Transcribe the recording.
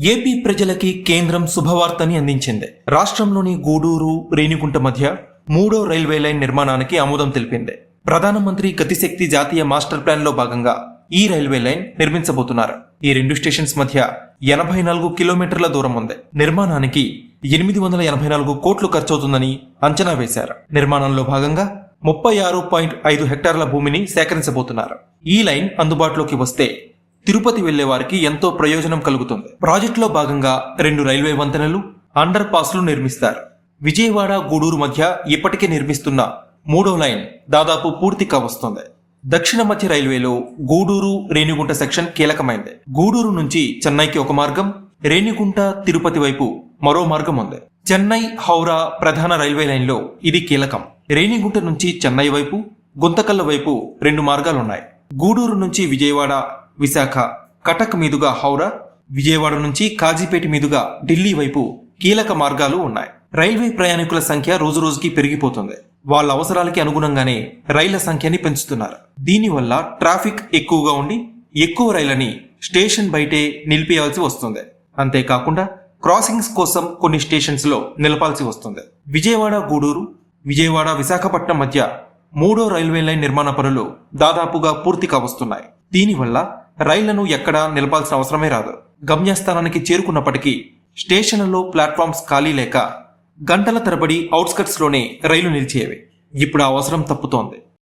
AP ప్రజలకి కేంద్రం శుభవార్తని అందించింది. రాష్ట్రంలోని గూడూరు రేణిగుంట మధ్య మూడో రైల్వే లైన్ నిర్మాణానికి ఆమోదం తెలిపింది. ప్రధానమంత్రి గతిశక్తి జాతీయ మాస్టర్ ప్లాన్లో భాగంగా ఈ రైల్వే లైన్ నిర్మించబోతున్నారు. ఈ రెండు స్టేషన్స్ మధ్య ఎనభై నాలుగు కిలోమీటర్ల దూరం ఉంది. నిర్మాణానికి ఎనిమిది వందల ఎనభై నాలుగు కోట్లు ఖర్చవుతుందని అంచనా వేశారు. నిర్మాణంలో భాగంగా ముప్పై ఆరు పాయింట్ ఐదు హెక్టార్ల భూమిని సేకరించబోతున్నారు. ఈ లైన్ అందుబాటులోకి వస్తే తిరుపతి వెళ్ళే వారికి ఎంతో ప్రయోజనం కలుగుతుంది. ప్రాజెక్టులో భాగంగా రెండు రైల్వే వంతెనలు అండర్ పాస్లు నిర్మిస్తారు. విజయవాడ గూడూరు మధ్య ఇప్పటికే నిర్మిస్తున్న మూడో లైన్ దాదాపు పూర్తి కావస్తుంది దక్షిణ మధ్య రైల్వేలో గూడూరు రేణిగుంట సెక్షన్ కీలకమైంది. గూడూరు నుంచి చెన్నైకి ఒక మార్గం రేణిగుంట తిరుపతి వైపు మరో మార్గం ఉంది. చెన్నై హౌరా ప్రధాన రైల్వే లైన్లో ఇది కీలకం. రేణిగుంట నుంచి చెన్నై వైపు గుంతకల్ల వైపు రెండు మార్గాలున్నాయి. గూడూరు నుంచి విజయవాడ విశాఖ కటక్ మీదుగా హౌరా విజయవాడ నుంచి కాజీపేట మీదుగా ఢిల్లీ వైపు కీలక మార్గాలు ఉన్నాయి. రైల్వే ప్రయాణికుల సంఖ్య రోజురోజుకి పెరిగిపోతుంది. వాళ్ళ అవసరాలకి అనుగుణంగానే రైళ్ళ సంఖ్యని పెంచుతున్నారు. దీనివల్ల ట్రాఫిక్ ఎక్కువగా ఉండి ఎక్కువ రైళ్ళని స్టేషన్ బయటే నిలిపేయాల్సి వస్తుంది. అంతేకాకుండా క్రాసింగ్స్ కోసం కొన్ని స్టేషన్స్లో నిలపాల్సి వస్తుంది. విజయవాడ గూడూరు విజయవాడ విశాఖపట్నం మధ్య మూడో రైల్వే లైన్ నిర్మాణ పనులు దాదాపుగా పూర్తి కావస్తున్నాయి. దీనివల్ల రైళ్ళను ఎక్కడా నిలపాల్సిన అవసరమే రాదు. గమ్యస్థానానికి చేరుకున్నప్పటికీ స్టేషన్లలో ప్లాట్ఫామ్స్ ఖాళీ లేక గంటల తరబడి అవుట్స్కట్స్లోనే రైలు నిలిచేవి. ఇప్పుడు ఆ అవసరం తప్పుతోంది.